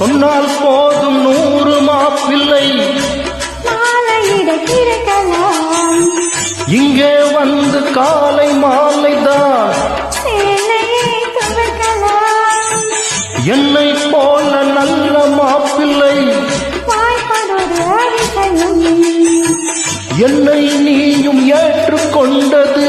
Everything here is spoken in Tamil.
சொன்னால் போதும் நூறு மாப்பிள்ளை. இங்கே வந்து காலை சேலையை துவக்கலாம். என்னை போல நல்ல மாப்பிள்ளை. என்னை நீயும் ஏற்றுக்கொண்டது.